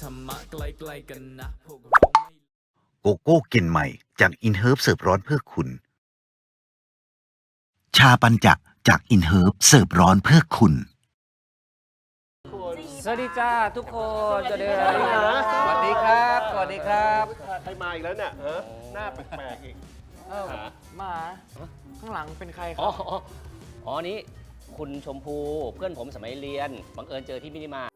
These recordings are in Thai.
ธรรมะใกล้ๆกันนะพวกเราไม่ โกโก้กลิ่นใหม่จากอินเฮิร์บเสิร์ฟร้อนเพื่อคุณ ชาปัญจะจากอินเฮิร์บเสิร์ฟร้อนเพื่อคุณ สวัสดีจ้าทุกคนสวัสดีครับสวัสดีครับ สวัสดีครับใครมาอีกแล้วเนี่ยฮะหน้าแปลกๆอีก เอ้ามาข้างหลังเป็นใครคอ๋รัอบ อ๋อ อ๋อ นี่คุณชมพูเพื่อนผมสมัยเรียน บังเอิญเจอที่มินิมาร์ท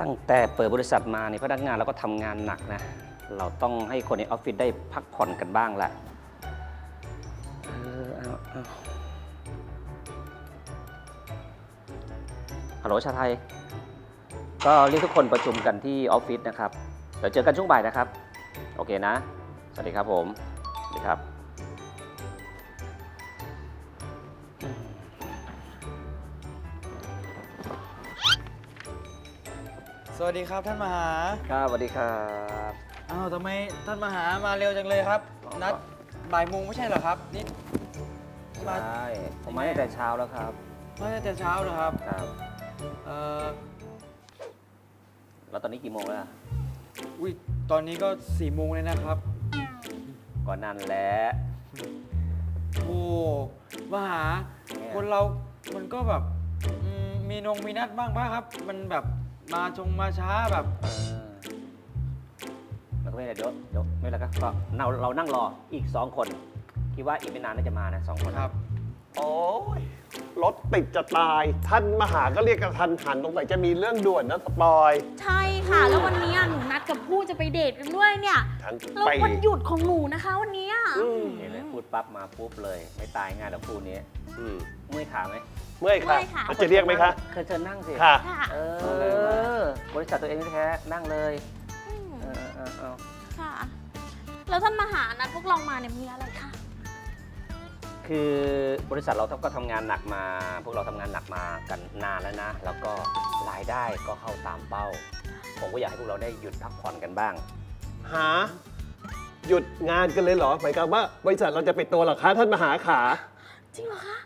ตั้งแต่เปิดบริษัทมาในพนักงานเราก็ทำงานหนักนะ เราต้องให้คนในออฟฟิศได้พักผ่อนกันบ้างละเออเอาเอาฮัลโหลชาไทย ก็เรียกทุกคนประชุมกันที่ออฟฟิศนะครับ เดี๋ยวเจอกันช่วงบ่ายนะครับ โอเคนะ สวัสดีครับผม สวัสดีครับ วัสดีครับท่านมหาครับสวัสดีครับอ้าวทำไมท่านมหามาเร็วจังเลยครับ นัดบ่ายโมงไม่ใช่เหรอครับนี่มาใช่ผมมาตั้งแต่เช้าแล้วครับมาตั้งแต่เช้าเหรอครับครับเอ่อแล้วตอนนี้กี่โมงแล้วอะอุ้ยตอนนี้ก็สี่โมงเลยนะครับก่อนนั่นแหละโอ้มหาเนี่ยคนเรามันก็แบบอืมมีนงมีนัดบ้างป่ะครับ มันแบบ มาชงมาช้าแบบเออมันก็ไม่ได้เดี๋ยวเดี๋ยวไม่แล้วก็ก็เราเรานั่งรออีกสองคนคิดว่าอีกไม่นานน่าจะมานะสองคนครับ โอ้ยรถติดจะตาย ท่านมาหาก็เรียกกระทันหันตรงไหนจะมีเรื่องด่วนนะสปอย ใช่ค่ะ แล้ววันนี้หนูนัดกับผู้จะไปเดทกันด้วยเนี่ยทั้งแล้วปีวันหยุดของหนูนะคะวันนี้ อืมเห็นเลยพูดปั๊บมาปุ๊บเลย ไม่ตายง่ายหรอกคู่นี้อืมเมื่อยขาไหม เมื่อยค่ะเมื่อยค่ะแล้วจะเรียกไหมคะ เคยเชิญนั่งสิค่ะ ค่ะเออบริษัทตัวเองแท้ๆนั่งเลยมเออเออเออค่ะ แล้วท่านมาหานัดพวกเรามาเนี่ยมีอะไรคะ คือบริษัทเราก็ทำงานหนักมา พวกเราทำงานหนักมากันนานแล้วนะ แล้วก็รายได้ก็เข้าตามเป้า ผมก็อยากให้พวกเราได้หยุดพักผ่อนกันบ้าง หา หยุดงานกันเลยเหรอหมายความว่าบริษัทเราจะปิดตัวเหรอคะท่านมาหาขา จริงเหรอคะ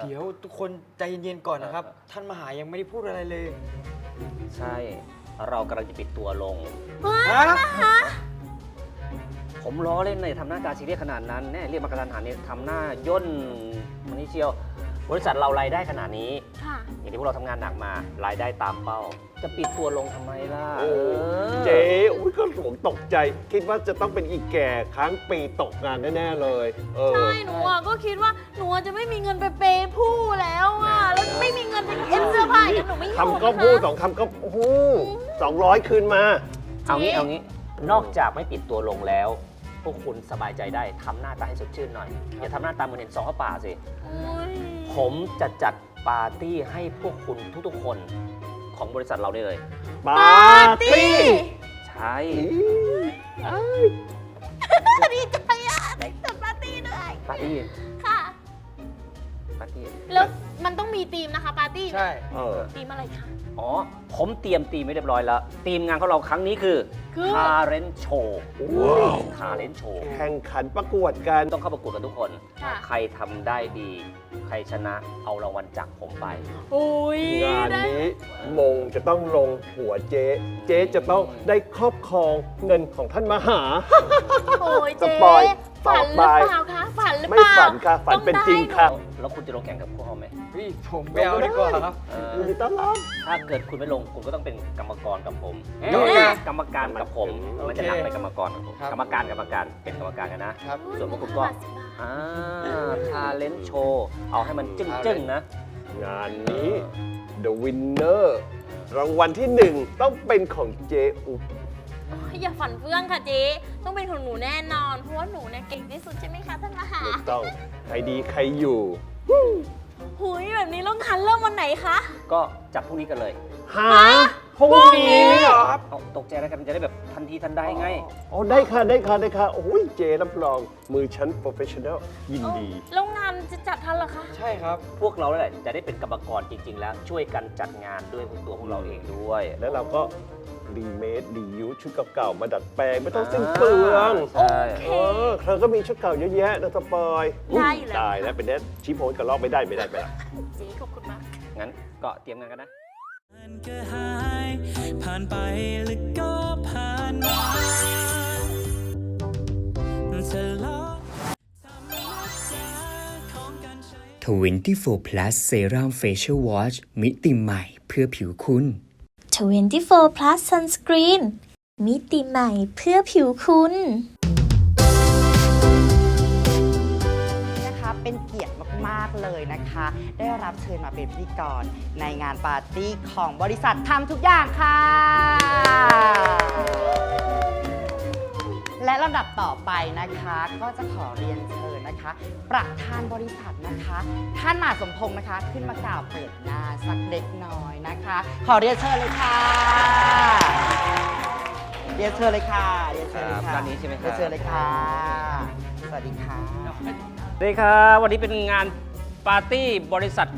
เดี๋ยวทุกคนใจเย็นๆก่อนนะครับ ท่านมหายังไม่ได้พูดอะไรเลยใช่ เรากำลังจะปิดตัวลง ฮะผมล้อเล่นเลยทำหน้าตาซีเรียสขนาดนั้นแน่เรียกมากระทันหันเนี่ยทำหน้าย่นมันนี่เชียว บริษัทเรารายได้ขนาดนี้ ค่ะ อย่างที่พวกเราทำงานหนักมารายได้ตามเป้า จะปิดตัวลงทำไมล่ะโอ้อเจ๊อุ้ยก็หลวงตกใจ คิดว่าจะต้องเป็นอีแก่ค้างปีตกงานแน่ๆเลย เออ ใช่ หนูอะก็คิดว่าหนูอะจะไม่มีเงินไปเปย์ผู้แล้วอะ แล้วไม่มีเงินไปเอ็นเสื้อผ้ากันหนูไม่อยู่คำก็นะพูดคะสองคำก็โอ้โหสองร้อยคืนมา เอางี้เอางี้ นอกจากไม่ปิดตัวลงแล้ว พวกคุณสบายใจได้ทำหน้าตาให้สดชื่นหน่อย อย่าทำหน้าตาเหมือนเห็นสองข้าวป่าสิ โอ้ย ผมจะจัดปาร์ตี้ให้พวกคุณทุกๆคนของบริษัทเราได้เลย ปาร์ตี้ ใช่ ดีใจอะได้จัดปาร์ตี้ด้วย ปาร์ตี้ค่ะ ปาร์ตี้พี่แล้วมันต้องมีธีมนะคะ ปาร์ตี้ใช่เออ ธีมอะไรคะ อ๋อ ผมเตรียมตีมไว้เรียบร้อยแล้วตีมงานของเราครั้งนี้คือคือ ทาเลนโชว์ว้าว ทาเลนโชว์แข่งขันประกวดกัน ต้องเข้าประกวดกันทุกคน ค่ะ ใครทำได้ดี ใครชนะเอารางวัลจากผมไปโอ้ยงานได้นี้มงจะต้องลงหัวเจ๊ เจ๊จะต้องได้ครอบครองเงินของท่านมหา โอ้ยสเจ๊ปอย ฝันหรือต่อไปเปล่าคะ ฝันหรือไม่เปล่าฝันค่ะฝันเป็นจริงค่ะ แล้วคุณจะลงแข่งกับพวกเขาไหม พี่ผมไม่เอาดีกว่าครับเออ ยินดีต้อนรับ ถ้าเกิดคุณไม่ลงคุณก็ต้องเป็นกรรมกรกับผมเอ๊ะต้องเป็นกรรมการกับผมโอเคมันจะหนักไปกรรมกรกับผมครับ กรรมการกรรมการเป็นกรรมการกันนะ ครับ ส่วนพวกคุณก็ อ่าทาเลนโชว์เอาให้มันจึ้งๆนะ งานนี้ The Winner รางวัลที่หนึ่งต้องเป็นของเจ๊อุบโอ้ยอย่าฝันเฟื่องค่ะเจ๊ต้องเป็นของหนูแน่นอน เพราะว่าหนูเนี่ยเก่งที่สุดใช่ไหมคะท่านมหาถูกต้องใครดีใครอยู่ หุยแบบนี้ต้องคันเริ่มวันไหนคะ ก็จับพรุ่งนี้กันเลย หา พรุ่งนี้เหรอครับเอาตกใจแล้วกันมันจะได้แบบทันทีทันใดไง อ๋อได้ค่ะได้ค่ะได้ค่ะ โอ้ยเจ๊รับรองมือชั้นโปรเฟชชั่นแนลยินดีแล้วงานจะจัดทันเหรอคะ ใช่ครับ พวกเราแหละจะได้เป็นกรรมกรจริง ๆ แล้ว ช่วยกันจัดงานด้วยพวกตัวพวกเราเองด้วย แล้วเราก็รีเมครียูชุดเก่าๆมาดัดแปลงไม่ต้องสิ้นเปลืองใช่เออเธอก็มีชุดเก่าเยอะแยะนะสปอยได้อยู่แล้วตายแล้วเป็นแนทชี้โพสกับลอกไม่ได้ไม่ได้ไม่ได้เจ๊ขอบคุณมาก งั้นก็เตรียมงานกันนะมัน ก็หายผ่านไปแล้วก็ผ่านมาเธอลองธรรมดาของการใช้ 24 plus serum facial wash มิติใหม่เพื่อผิวคุณ 24 plus sunscreen มิติใหม่เพื่อผิวคุณ เลยนะคะ ได้รับเชิญมาเป็นพิธีกรในงานปาร์ตี้ของบริษัททำทุกอย่างค่ะ และลำดับต่อไปนะคะ ก็จะขอเรียนเชิญนะคะ ประธานบริษัทนะคะ ท่านหมาสมพงษ์นะคะ ขึ้นมากล่าวเปิดงานสักเล็กน้อยนะคะ ขอเรียนเชิญเลยค่ะเรียนเชิญเลยค่ะเรียนเชิญเลยครัค่ะบด้านนี้ใช่ไหมครับ เรียนเชิญเลยค่ะ สวัสดีค่ะ สวัสดีครับ วันนี้เป็นงาน ปาร์ตี้บริษัท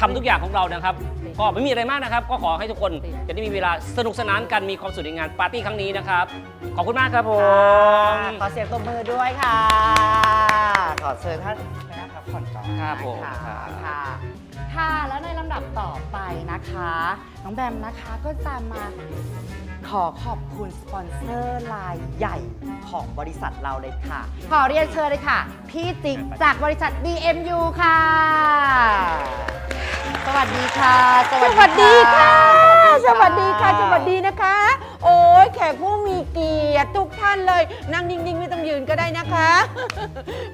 ทำทุกอย่างของเรานะครับ ก็ไม่มีอะไรมากนะครับ ก็ขอให้ทุกคนจะได้มีเวลาสนุกสนานกันมีความสุขในงานปาร์ตี้ครั้งนี้นะครับ ขอบคุณมากครับผมขอเสียงตบมือด้วยค่ะ ขอเชิญท่านไปนั่งพักผ่อนก่อนครับผมนะครัคะบ ค่ะ ค่ะ แล้วในลำดับต่อไปนะคะ น้องแบมนะคะก็จะมา ขอขอบคุณสปอนเซอร์รายใหญ่ของบริษัทเราเลยค่ะ ขอเรียนเชิญเลยค่ะ พี่จิ๊กจากบริษัท BMU ค่ะ สวัสดีค่ะ สวัสดีค่ะ สวัสดีค่ะ สวัสดีนะคะโอ้ ยแขกผู้มีเกียรติทุกท่านเลย นั่งนิ่งๆไม่ต้องยืนก็ได้นะคะ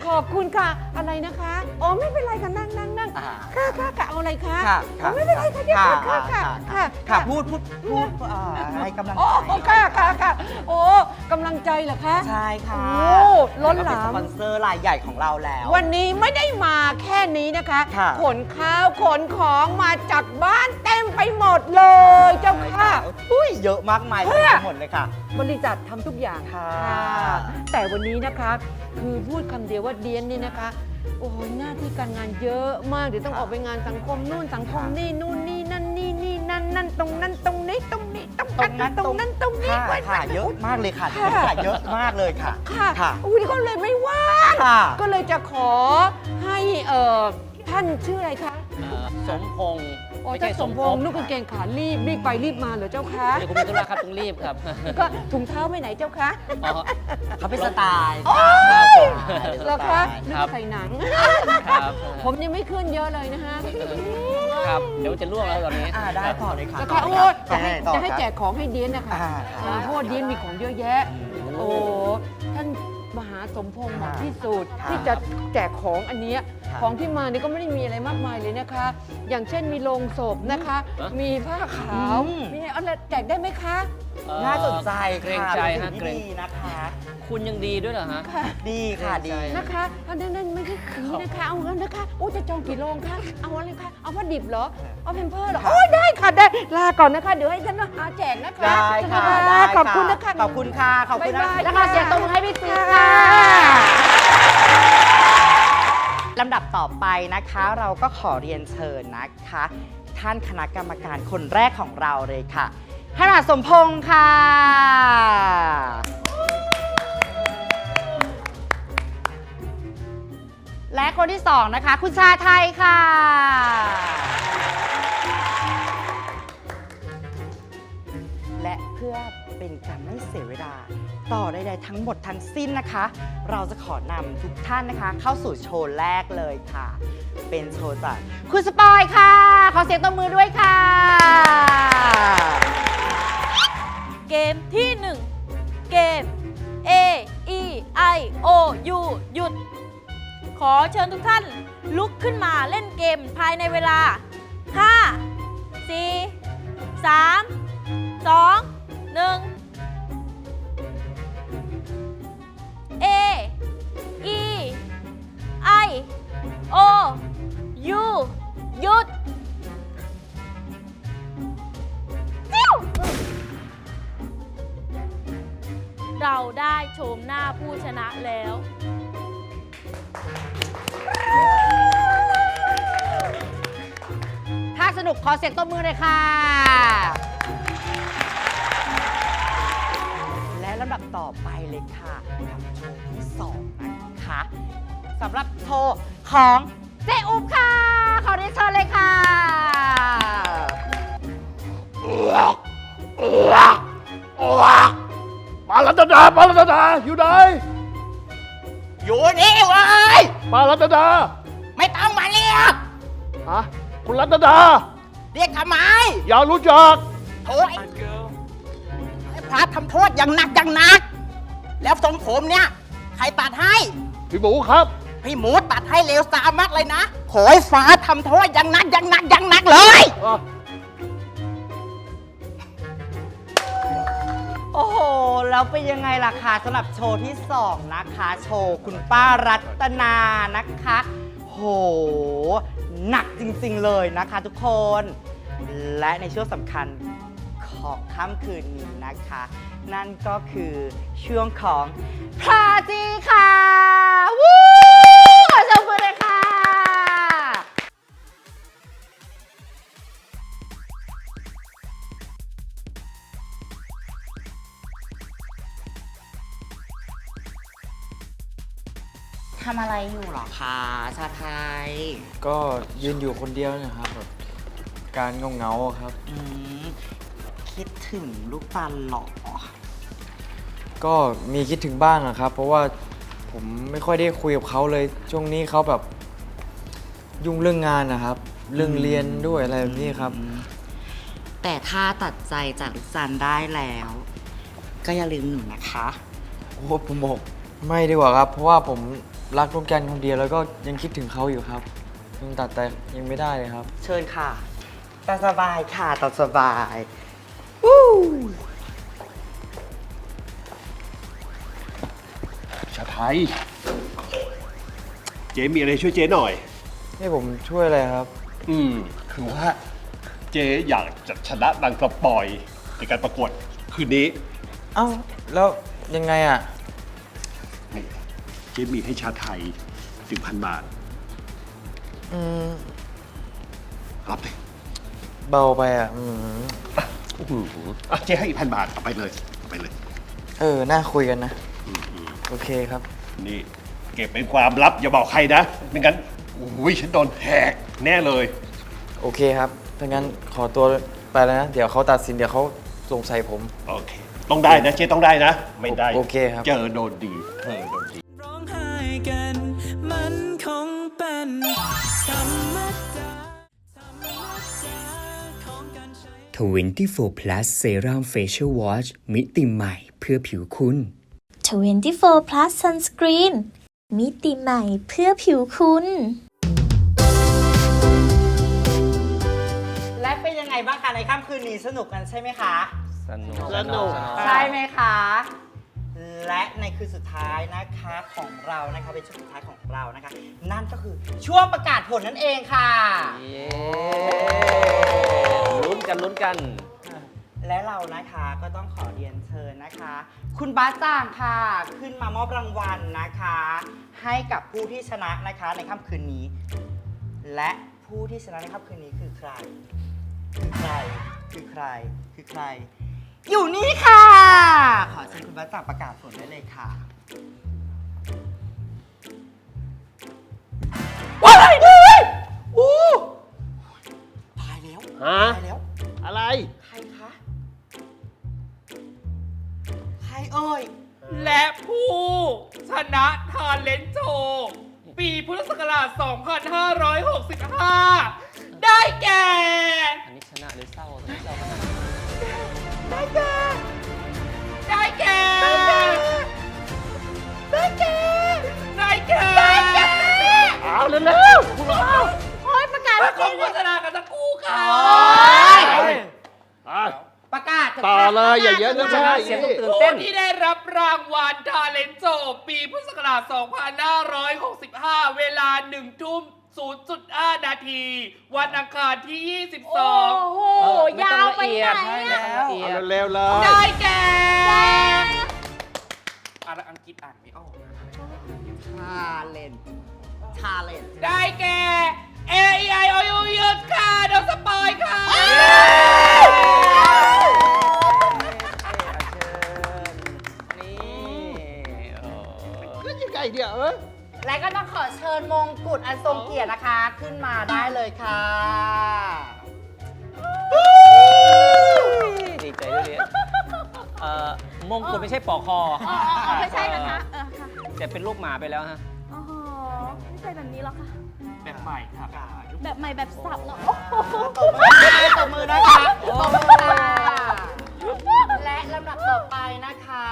ขอบคุณค่ะ อะไรนะคะ อ๋อไม่เป็นไรค่ะนั่งนั่งนั่งอ่าค่ะค่ะค่ะเอาอะไรคะค่ะอ๋อไม่เป็นไรค่ะเดี๋ยวค่ะค่ะค่ะค่ะ ค่ะพูดพูดพูดเอ่อให้กำลังโอ้ใจโอ้ค่ะค่ะค่ะโอ้กำลังใจเหรอคะ ใช่ค่ะโอ้ล้นหลามแวก็เป็นสปอนเซอร์รายใหญ่ของเราแล้ว วันนี้ไม่ได้มาแค่นี้นะคะ ค่ะ ขนข้าวขนของมาจากบ้านเต็มไปหมดเลย เจ้าค่ะ อุ้ยเยอะมากมายเพื่เต็อมไปหมดเลยค่ะ บริษัททำทุกอย่างค่ะ แต่วันนี้นะคะคือพูดคำเดียวว่าเดียนนี่นะคะ โอ้โหหน้าที่การงานเยอะมาก เดี๋ยวต้องค่ะออกไปงานสังคมนู่นสังคมค่ะนี่นู่นนี่นั่นนี่นี่นั่นนั่นตรงนั้นตรงนี้ตรงนี้ตรงตรงนั้นตรงนั้นตรงนี้ค่ะไว้ค่ะเยอะมากเลยค่ะค่ะค่ะ เยอะมากเลยค่ะค่ะค่ะอุ้ยก็เลยไม่ว่างค่ะก็เลยจะขอให้เอ่อท่านชื่ออะไรคะเอ่อสมพงษ์โอ้ ไม่ท่าใช่นสสมมภพพงษ์นุ่งกางเกงขารีบรีบไปรีบมาเหรอเจ้าคะเดี๋ยวคุณมีธุระครับต้องรีบครับก็ถุงเท้าไปไหนเจ้าคะอ๋อเขาเป็นสไตล์ครับผมเหรอคะนึกครับว่าใส่หนัง ครับผมยังไม่ขึ้นเยอะเลยนะฮะครับเดี๋ยวจะล่วงแล้วตอนนี้อ่าได้ต่อเลยค่ะแล้วต่ก็อโอ้เลยจะให้ต่อจะให้ครับแจกของให้เดียนนะคะอ่าอ่าเพราะว่าเดียนมีของเยอะแยะ โอ้ท่านมหาสมพงษ์เหมาะที่สุดครับที่จะแจกของอันเนี้ยครับ ของที่มานี่ก็ไม่ได้มีอะไรมากมายเลยนะคะ อย่างเช่นมีโลงศพนะคะฮะมีผ้าขาวอืม มีอะไรแจกได้ไหมคะเอ่อน่าสนใจเกรงค่ะใจเป็นฮะสิ่งเกรงที่ดีนะคะ คุณยังดีด้วยเหรอฮะค่ะดีค่ะดีนะคะอันนั้นนั่นไม่ใช่ขีนะคะ เอาเงินนะคะโอ้จะจองกี่โรงคะเอาอะไรคะเอาผ้าดิบเหรอ เอาเพมเพิร์เหรอ โอ้ยได้ค่ะได้ ลาก่อนนะคะ เดี๋ยวให้ฉันมาหาแจกนะคะได้ค่ะได้ได้ขอบคุณนะคะ ขอบคุณค่ะ ขอบคุณนะบ๊ายบายแล้วก็เสียงตรงให้พี่ติ๊กค่ะค่ะ ลำดับต่อไปนะคะ เราก็ขอเรียนเชิญนะคะ ท่านคณะกรรมการคนแรกของเราเลยค่ะท่านมหาสมพงษ์ค่ะ และคนที่สองนะคะ คุณชาไทยค่ะ และเพื่อเป็นการไม่เสียเวลา ต่อใดๆทั้งหมดทั้งสิ้นนะคะ เราจะขอนำทุกท่านนะคะ เข้าสู่โชว์แรกเลยค่ะ เป็นโชว์จากคุณสปอยค่ะ ขอเสียงตบมือด้วยค่ะ เกมที่ 1 เกม A E I O U หยุด ขอเชิญทุกท่านลุกขึ้นมาเล่นเกมภายในเวลา 5 4 3 2 1 O U หยุดจิ้วเราได้โฉมหน้าผู้ชนะแล้ว ถ้าสนุกขอเสียงตบมือเลยค่ะ และลำดับต่อไปเลยค่ะกับโชว์ที่สองนะคะสำหรับโชว์ ของเจอุบค่ะ ขอเรียนเชิญเลยค่ะปารัตดาปารัตดาอยู่ไหนอยู่นี่เว้ยปารัตดาไม่ต้องมาเรียกฮะคุณรัตดา เรียกทำไม อย่ารู้จักโถ่ไอ้ไอ้พระทำโทษอย่างหนักอย่างหนัก แล้วทรงผมเนี่ย ใครตัดให้ พี่หมูครับ พี่หมูตัดให้เลวซามมากเลยนะ ขอให้ฟ้าทำโทษอย่างหนักอย่างหนักอย่างหนักเลย โอ้โห แล้วเป็นยังไงล่ะคะสำหรับโชว์ที่ 2 นะคะ โชว์คุณป้ารัตนานะคะ โห หนักจริงๆเลยนะคะทุกคน และในช่วงสำคัญของค่ำคืนนี้นะคะ นั่นก็คือช่วงของพาจีค่ะ วู้ขอเชิญมือเลยค่ะ ทำอะไรอยู่หรอคะชาไทย ก็ยืนอยู่คนเดียวเนะครับแบบการเงาเงาๆอะครับ อืม คิดถึงลูกปันหรอ ก็มีคิดถึงบ้างอะครับ เพราะว่าผมไม่ค่อยได้คุยกับเขาเลย ช่วงนี้เขาแบบยุ่งเรื่องงานนะครับ เรื่องเรียนด้วยอะไรแบบนี้ครับ แต่ถ้าตัดใจจากลูกจันได้แล้ว ก็อย่าลืมหนูนะคะ โอ้ผมบอกไม่ดีกว่าครับ เพราะว่าผมรักลูกแกนคนเดียวแล้วก็ยังคิดถึงเขาอยู่ครับยังตัดแต่ยังไม่ได้เลยครับ เชิญค่ะตาสบายค่ะตาสบายวู้ ชาไทยเจ๊มีอะไรช่วยเจ๊หน่อย ให้ผมช่วยอะไรครับ อืม คือว่าเจ๊อยากจะชนะดังกระปอยในการประกวดคืนนี้เอ้า แล้วยังไงอะ นี่เจ๊มีให้ชาไทยถึงพันบาท อืม รับเลยเบาไปอะ อืมอื้อหืออะเจ๊ให้อีกพันบาทเอาไปเลยเอาไปเลย เออ น่าคุยกันนะ โอเคครับ นี่เก็บเป็นความลับอย่าบอกใครนะไม่งั้นอุ้ยฉันโดนแหกแน่เลย โอเคครับ ถ้างั้นขอตัวไปแล้วนะ เดี๋ยวเขาตัดสิน เดี๋ยวเขาสงสัยผม โอเค ต้องได้นะเจ๊ต้องได้นะ ไม่ได้โอเคครับ เจอโดนดีเธอโดนดี ร้องไห้กัน มันคงเป็นธรรมดาธรรมดาของการใช้ 24 plus serum facial wash มิติใหม่เพื่อผิวคุณ 24 plus sunscreen มิติใหม่เพื่อผิวคุณ และเป็นยังไงบ้างคะในค่ำคืนนี้สนุกกันใช่ไหมคะ สนุกสนุก ใช่ไหมคะ และในคืนสุดท้ายนะคะของเรานะคะเป็นช่วงสุดท้ายของเรานะคะ นั่นก็คือช่วงประกาศผลนั่นเองค่ะ เย้ลุ้นกันลุ้นกัน และเรานะคะก็ต้องขอเรียนเชิญนะคะ คุณบ้าจ่างค่ะ ขึ้นมามอบรางวัลนะคะ ให้กับผู้ที่ชนะนะคะในค่ำคืนนี้ และผู้ที่ชนะในค่ำคืนนี้คือใคร คือใคร คือใคร คือใคร อยู่นี่ค่ะ ขอเชิญคุณบ้าจ่างประกาศผลได้เลยค่ะว้ายเฮ้ยอู้ตายแล้วฮะ ตายแล้วอะไร ใคร เอ่ย และผู้ชนะทาเลนโชว์ปีพุทธศักราช 2565 ได้แก่ อันนี้ชนะหรือเศร้าอันนี้เศร้าขนาดได้แก่ ได้แก่ ได้แก่ ได้แก่เอาเร็วๆคุณเอาโอ้ยประกาศขอบโฆษณากันสักครู่ค่ะอะ ประกาศถะต่อเลยอย่าเยอะนะชไม่นะได้เสียงต้องตื่นผู้เต้นที่ได้รับรางวัลทาเลนโจปีพุทธศักราช 2565 เวลา1ทุ่ม0.5 นาที วันอังคารที่โอ้โหเออไม่ยาต้องวละไปเอียไหนดให้อะละเอียเอาดเร็วๆเล22ยได้แก่อะไรอังกฤษอ่านไม่ออกนะชาเลนชาเลนได้แก่ A E I O U หยุดค่ะเดี๋ยวสปอยค่ะ เดียวเออและก็ต้องขอเชิญมงกุฎอันทรงเกียรตินะคะ ขึ้นมาได้เลยค่ะ ดีใจด้วยเนี่ยเอ่อมงกุฎไม่ใช่ปอกคออ๋ออ๋ออ๋อไม่ใช่นะคะเออค่ะแต่เป็นรูปหมาไปแล้วฮะ อ๋อไม่ใช่แบบนี้หรอกค่ะ แบบใหม่ค่ะแบบใหม่แบบสับแล้วโอ้โหตบมือนะคะตบมือนะคะตบมือค่ะและลำดับต่อไปนะคะ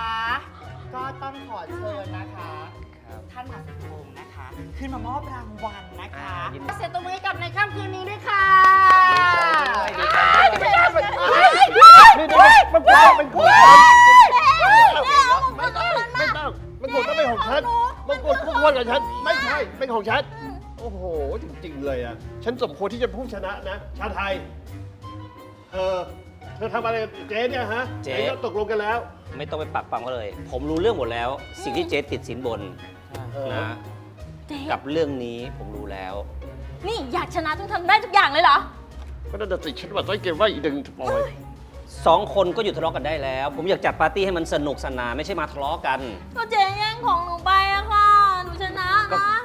ก็ต้องขอเชิญนะคะ ท่านมหาสิทธิพงศ์นะคะ ขึ้นมามอบรางวัลนะคะอ่ายินดี เสียงตบมือให้กับในค่ำคืนนี้ด้วยค่ะดีใจด้วยดีใจด้วยนี่นี่มันควรเป็นของฉันไม่ต้องไม่ต้องมันควรต้องเป็นของฉันมันควรควรกับฉัน ไม่ใช่เป็นของฉัน โอ้โห จริงๆเลยอะ ฉันสมควรที่จะผู้ชนะนะ ชาไทย เธอ เธอทำอะไรกับเจ๊เนี่ยฮะเจ๊ไหนก็ตกลงกันแล้ว ไม่ต้องไปปักปังก็เลย ผมรู้เรื่องหมดแล้ว สิ่งที่เจ๊ติดสินบนเออ นะ เจ๊กับเรื่องนี้ผมรู้แล้ว นี่อยากชนะต้องทำได้ทุกอย่างเลยเหรอ ก็น่าจะติดฉันว่าต้อยเกมว่าอีกดึงปล่อยสองคนก็หยุดทะเลาะกันได้แล้ว ผมอยากจัดปาร์ตี้ให้มันสนุกสนานไม่ใช่มาทะเลาะกัน ก็เจ๊แย่งของหนูไปอะค่ะ หนูชนะก็ นะ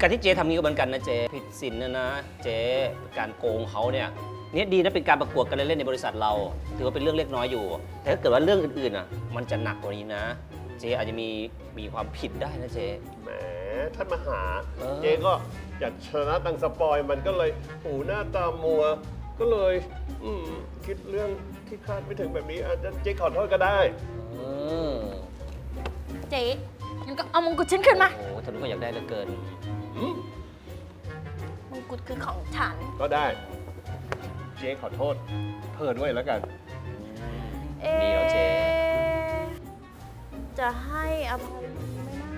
การที่เจ๊ทำนี้ก็เหมือนกันนะเจ๊ผิดศีลนะนะ เจ๊การโกงเขาเนี่ยเนี่ยดีนะเป็นการประกวดกันเล่นๆในบริษัทเรา ถือว่าเป็นเรื่องเล็กน้อยอยู่ แต่ถ้าเกิดว่าเรื่องอื่นๆอะมันจะหนักกว่านี้นะ เจ๊อาจจะมีมีความผิดได้นะเจ๊ แหมท่านมาหา เออ เจ๊ก็อยากชนะตังสปอยมันก็เลยหูหน้าตามัว ก็เลย อืมคิดเรื่องที่คาดไม่ถึงแบบนี้อาจจะเจ๊ขอโทษก็ได้ เออเจ๊งั้นก็เอามงกุฎฉันขึ้นมา โอ้โหทะลุก็อยากได้เหลือเกินมงกุฎคือของฉัน ก็ได้ เจ๊ขอโทษเธอด้วยแล้วกัน เอ๊ะดีแล้วเจ๊ จะให้อภัยไหมนะ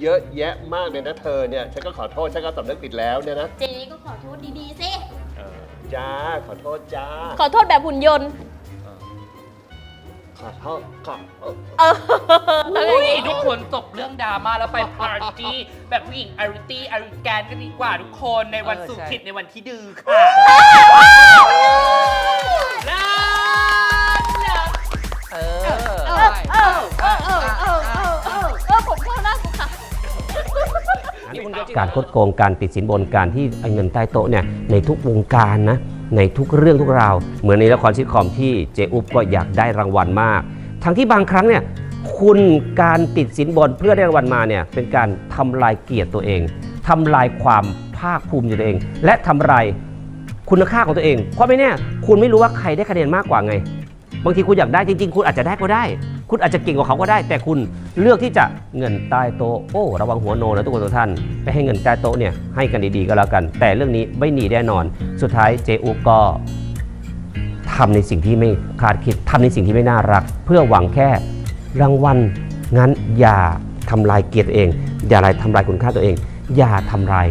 เยอะแยะมากเลยนะเธอเนี่ยฉันก็ขอโทษฉันก็สำนึกผิดแล้วเนี่ยนะเจ๊ก็ขอโทษดีๆสิ เออจ้าขอโทษจ้าขอโทษแบบหุ่นยนต์ ขอโทษขอเออเอออุ้ยทุกคนจบเรื่องดราม่าแล้วไปปาร์ตี้แบบผู้หญิงอาริตี้อาริแกนกันดีกว่าทุกคนในวันเออสุขใช่ ขิดในวันที่ดือค่ะลา เออเออเออเออเออเออเออผมเข้าหน้าคุณค่ะ การคดโกงการติดสินบนการที่เอาเงินใต้โต๊ะเนี่ยในทุกวงการนะในทุกเรื่องทุกราว เหมือนในละครซิทคอมที่เจอุ๊บก็อยากได้รางวัลมาก ทั้งที่บางครั้งเนี่ยคุณการติดสินบนเพื่อได้รางวัลมาเนี่ยเป็นการทำลายเกียรติตัวเองทำลายความภาคภูมิใจตัวเอง และทำลายคุณค่าของตัวเอง เพราะไม่แน่คุณไม่รู้ว่าใครได้คะแนนมากกว่าไง บางทีคุณอยากได้จริง ๆ คุณอาจจะได้ก็ได้ คุณอาจจะเก่งกว่าเขาก็ได้ แต่คุณเลือกที่จะเงินใต้โต๊ะโอ้ระวังหัวโนนะทุกคนทุกท่านไปให้เงินใต้โต๊ะเนี่ยให้กันดีๆก็แล้วกัน แต่เรื่องนี้ไม่หนีแน่นอน สุดท้ายเจอูก็ทำในสิ่งที่ไม่คาดคิดทำในสิ่งที่ไม่น่ารัก เพื่อหวังแค่รางวัลงั้นอย่าทำลายเกียรติเอง อย่าทำลายคุณค่าตัวเอง อย่าทำลาย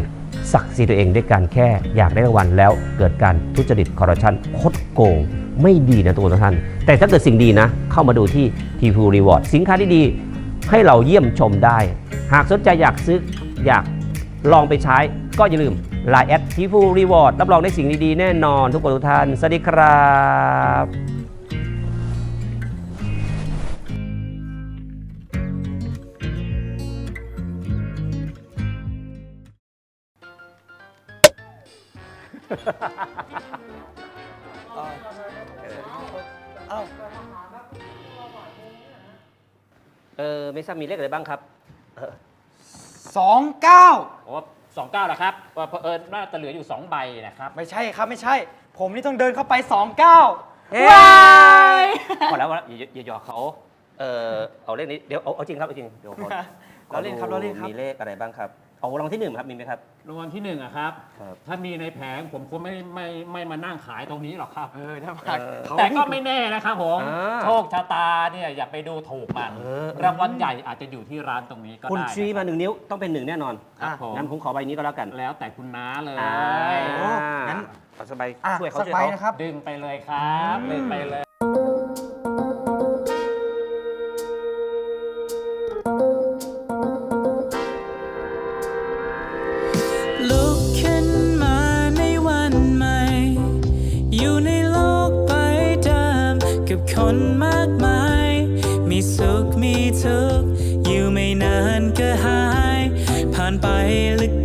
ศักดิ์ศรีตัวเองด้วยการแค่อยากได้รางวัลแล้วเกิดการทุจริตคอร์รัปชันคดโกง ไม่ดีนะตัวท่าน แต่ถ้าเกิดสิ่งดีนะ เข้ามาดูที่ทีพูรีวอร์ดสินค้าที่ดีให้เราเยี่ยมชมได้ หากสนใจอยากซื้ออยากลองไปใช้ก็อย่าลืม Line แอดทีฟูรีวอร์ดรับรองได้สิ่งดีๆ แน่นอนทุกคนทุกท่าน สวัสดีครับเเออไม่ทราบมีเลขอะไรบ้างครับสองเก้าโอ้สองเก้าแล้วครับว่าเผอิญน่าจะเหลืออยู่2ใบนะครับ ไม่ใช่ครับไม่ใช่ ผมนี่ต้องเดินเข้าไปสองเก้าว้ายพอแล้วพอแล้วอย่าอย่าหยอกเขาเออเอาเลขนี้เดี๋ยวเอาเอาจริงครับเอาจริงเดี๋ยวขอเราเล่นครับเราเล่นครับ มีเลขอะไรบ้างครับ เอารางวัลที่หนึ่งครับมีไหมครับ รางวัลที่หนึ่งอะครับ ครับ ถ้ามีในแผงผมคงไม่ไม่ไม่มานั่งขายตรงนี้หรอกครับ เออถ้าเออ เขา แต่ก็ไม่แน่นะครับผม อ่าโชคชะตาเนี่ยอย่าไปดูถูกมัน เออ รางวัลใหญ่อาจจะอยู่ที่ร้านตรงนี้ก็คุณได้ชี้มาหนึ่งนิ้วต้องเป็นหนึ่งแน่นอนครับผมงั้นผมขอใบนี้ก็แล้วกัน แล้วแต่คุณน้าเลยอ่างั้น เอาสบายอะช่วยเขาสักช่วยใบเขา นะครับ ดึงไปเลยครับ ดึงไปเลย สุขมีทุกข์อยู่ไม่นานก็หาย ผ่านไปแล้วก็